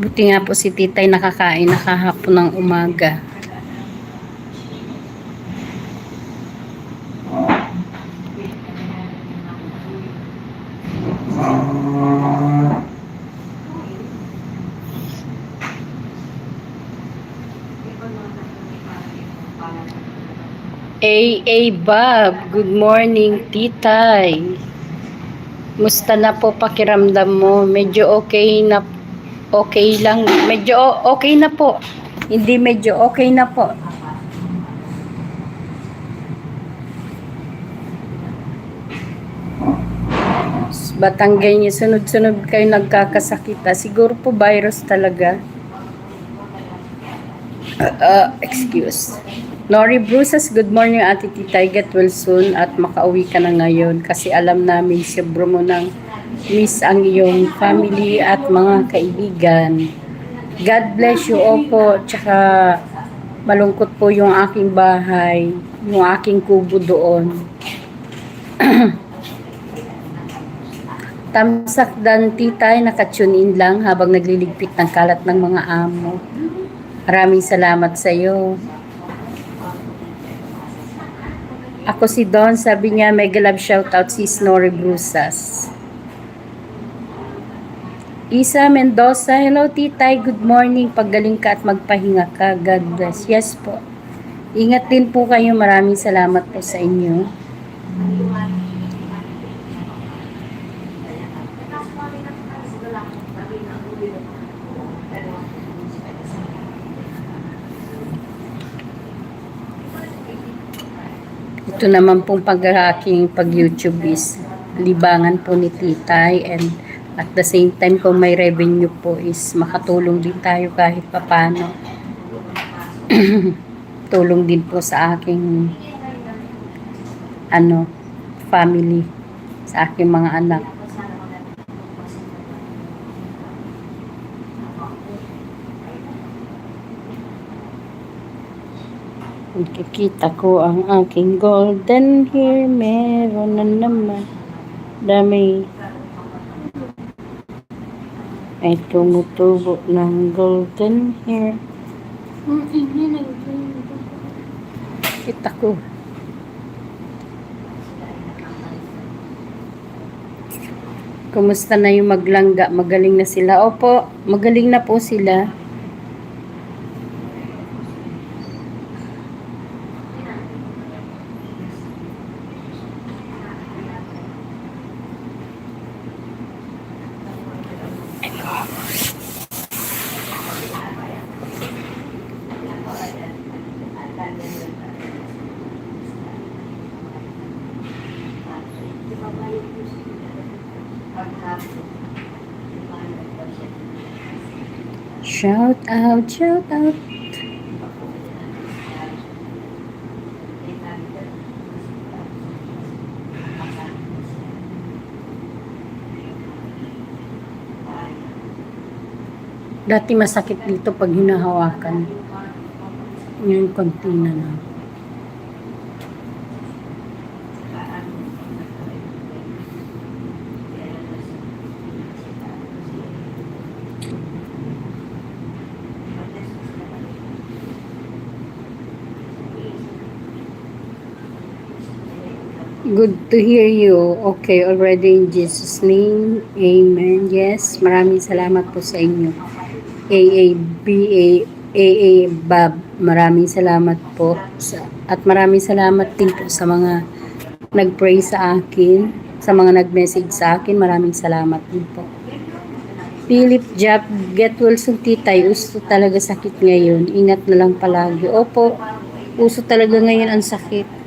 Buti nga po si titay nakakain nakahapon ng umaga. AA Bob, good morning titay. Musta na po pakiramdam mo? Medyo okay na okay lang. Medyo okay na po. Hindi medyo okay na po. Batanggay niya, sunod-sunod kayo nagkakasakita. Siguro po virus talaga. Uh, uh, excuse. Nori Bruces, good morning Ate Titay. Get well soon at makauwi ka na ngayon kasi alam namin sobro mo nang miss ang iyong family at mga kaibigan. God bless you, Opo. Tsaka malungkot po yung aking bahay, yung aking kubo doon. Tamsak dan titay, nakatune in lang habang nagliligpit ng kalat ng mga amo. Maraming salamat sa iyo. Ako si Don, sabi niya, mega love shoutout si Snorri Brusas. Isa Mendoza, hello titay, good morning. Paggaling ka at magpahinga ka, God bless. Yes po. Ingat din po kayo, maraming salamat po sa inyo. Ito naman pong pag-aking pag-YouTube is libangan po ni Titay and at the same time kung may revenue po is makatulong din tayo kahit papano. Tulong din po sa aking ano family sa aking mga anak. Nakikita ko ang aking golden hair. Meron na naman. Dami. Ay tumutubo ng golden hair. Kita ko. Kumusta na yung maglangga? Magaling na sila? Opo, magaling na po sila. Shout out, shout out. Dati masakit dito pag hinahawakan. Ngayon konti na lang. Good to hear you. Okay, already in Jesus' name. Amen. Yes, maraming salamat po sa inyo. AABA, AA Bob, maraming salamat po. Sa, at maraming salamat din po sa mga nag-pray sa akin, sa mga nag-message sa akin. Maraming salamat din po. Philip Jap, get well soon titay. Uso talaga sakit ngayon. Ingat na lang palagi. Opo, uso talaga ngayon ang sakit.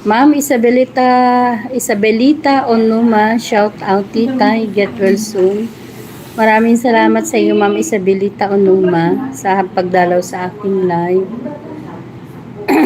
Ma'am Isabelita, Isabelita Onuma, shout out tita, get well soon. Maraming salamat sa iyo Ma'am Isabelita Onuma sa pagdalaw sa aking live.